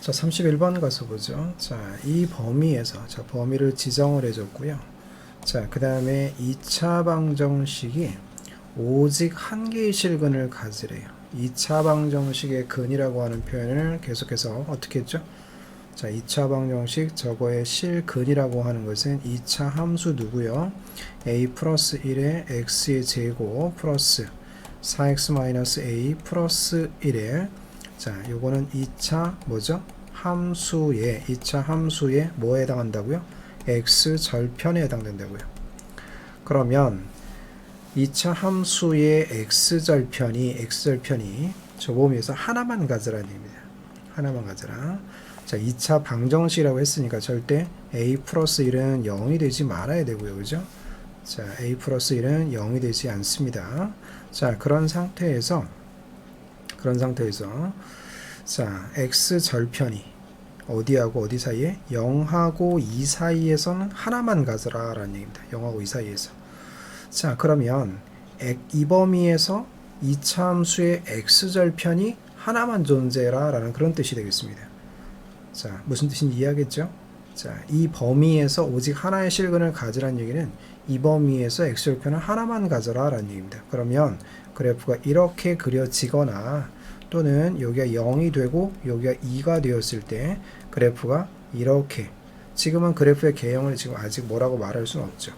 자, 31번 가서 보죠. 자, 이 범위에서 자, 범위를 지정을 해 줬고요. 자, 그 다음에 2차 방정식이 오직 한 개의 실근을 가지래요. 2차 방정식의 근이라고 하는 표현을 계속해서 어떻게 했죠? 자, 2차 방정식 저거의 실근이라고 하는 것은 2차 함수 누구요? a 플러스 1의 x의 제곱 플러스 4x 마이너스 a 플러스 1의 자, 요거는 2차 뭐죠? 함수의 2차 함수의 뭐에 해당한다고요? x 절편에 해당된다고요. 그러면 2차 함수의 x 절편이 x 절편이 저 범위에서 하나만 가져라는 얘기입니다. 하나만 가져라. 자, 2차 방정식이라고 했으니까 절대 a 플러스 1은 0이 되지 말아야 되고요. 그죠? 자, a 플러스 1은 0이 되지 않습니다. 자, 그런 상태에서 그런 상태에서 자, x 절편이 어디하고 어디 사이에 0하고 2 사이에서는 하나만 가져라 라는 얘기입니다. 0하고 2 사이에서. 자, 그러면 액- 이 범위에서 2차 함수의 x 절편이 하나만 존재해라 라는 그런 뜻이 되겠습니다. 자, 무슨 뜻인지 이해하겠죠? 자, 이 범위에서 오직 하나의 실근을 가지라는 얘기는 이 범위에서 x 절편을 하나만 가져라 라는 얘기입니다. 그러면 그래프가 이렇게 그려지거나 또는 여기가 0이 되고 여기가 2가 되었을 때 그래프가 이렇게 지금은 그래프의 개형을 지금 아직 뭐라고 말할 수는 없죠.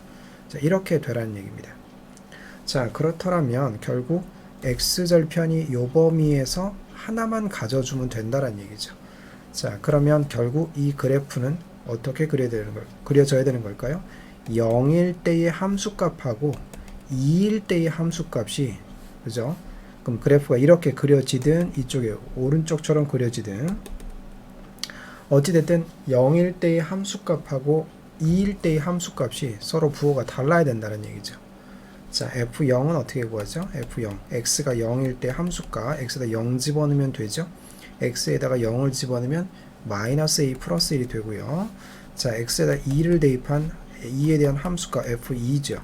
자, 이렇게 되라는 얘기입니다. 자, 그렇더라면 결국 x절편이 요 범위에서 하나만 가져주면 된다는 얘기죠. 자, 그러면 결국 이 그래프는 어떻게 그려야 되는 걸, 그려져야 되는 걸까요? 0일 때의 함수값하고 2일 때의 함수값이 그죠? 그럼 그래프가 이렇게 그려지든 이쪽에 오른쪽처럼 그려지든 어찌됐든 0일 때의 함수값하고 2일 때의 함수값이 서로 부호가 달라야 된다는 얘기죠. 자, f0은 어떻게 구하죠? f0, x가 0일 때 함수값, x에다 0 집어넣으면 되죠? x에다가 0을 집어넣으면 마이너스 a 플러스 1이 되고요. 자, x에다 2를 대입한 2에 대한 함수값 f2죠.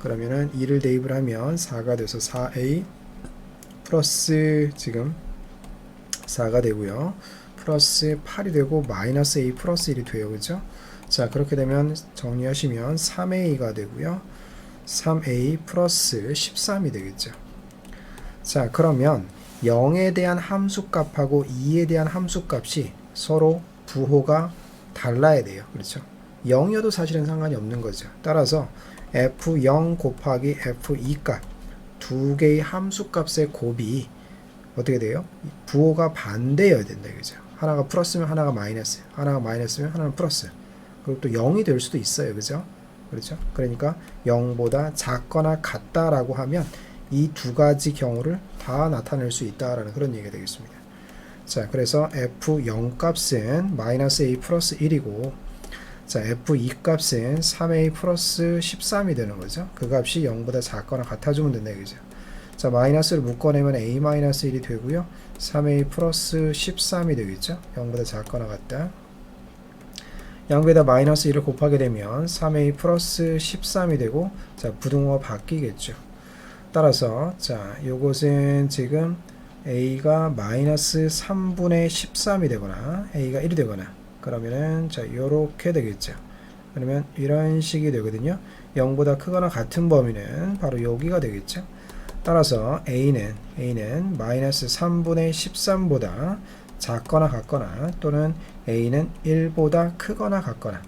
그러면은 2를 대입을 하면 4가 돼서 4a 플러스 지금 4가 되고요. 플러스 8이 되고 마이너스 a 플러스 1이 돼요. 그죠? 자, 그렇게 되면 정리하시면 3a가 되고요. 3a 플러스 13이 되겠죠. 자, 그러면 0에 대한 함수값하고 2에 대한 함수값이 서로 부호가 달라야 돼요. 그렇죠? 0이어도 사실은 상관이 없는 거죠. 따라서 f0 곱하기 f2 값 두 개의 함수 값의 곱이 어떻게 돼요? 부호가 반대여야 된다 이거죠. 하나가 플러스면 하나가 마이너스, 하나가 마이너스면 하나는 플러스. 그리고 또 0이 될 수도 있어요. 그죠? 그렇죠? 그러니까 0보다 작거나 같다라고 하면 이 두 가지 경우를 다 나타낼 수 있다라는 그런 얘기가 되겠습니다. 자, 그래서 f0 값은 마이너스 a 플러스 1이고 자, f2 값은 3a 플러스 13이 되는 거죠. 그 값이 0보다 작거나 같아주면 된다 이거죠. 자, 마이너스를 묶어내면 a 마이너스 1이 되고요. 3a 플러스 13이 되겠죠. 0보다 작거나 같다. 양배에다 마이너스 1을 곱하게 되면 3a 플러스 13이 되고 자, 부등호가 바뀌겠죠. 따라서 자, 요것은 지금 a가 마이너스 3분의 13이 되거나 a가 1이 되거나 그러면은 자, 요렇게 되겠죠. 그러면 이런 식이 되거든요. 0보다 크거나 같은 범위는 바로 여기가 되겠죠. 따라서 a는 a는 마이너스 3분의 13보다 작거나 같거나 또는 a는 1보다 크거나 같거나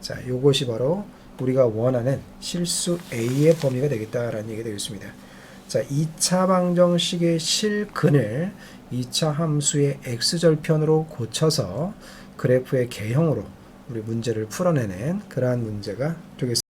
자, 요것이 바로 우리가 원하는 실수 a의 범위가 되겠다라는 얘기가 되겠습니다. 자, 2차 방정식의 실근을 2차 함수의 x절편으로 고쳐서 그래프의 개형으로 우리 문제를 풀어내는 그러한 문제가 되겠습니다.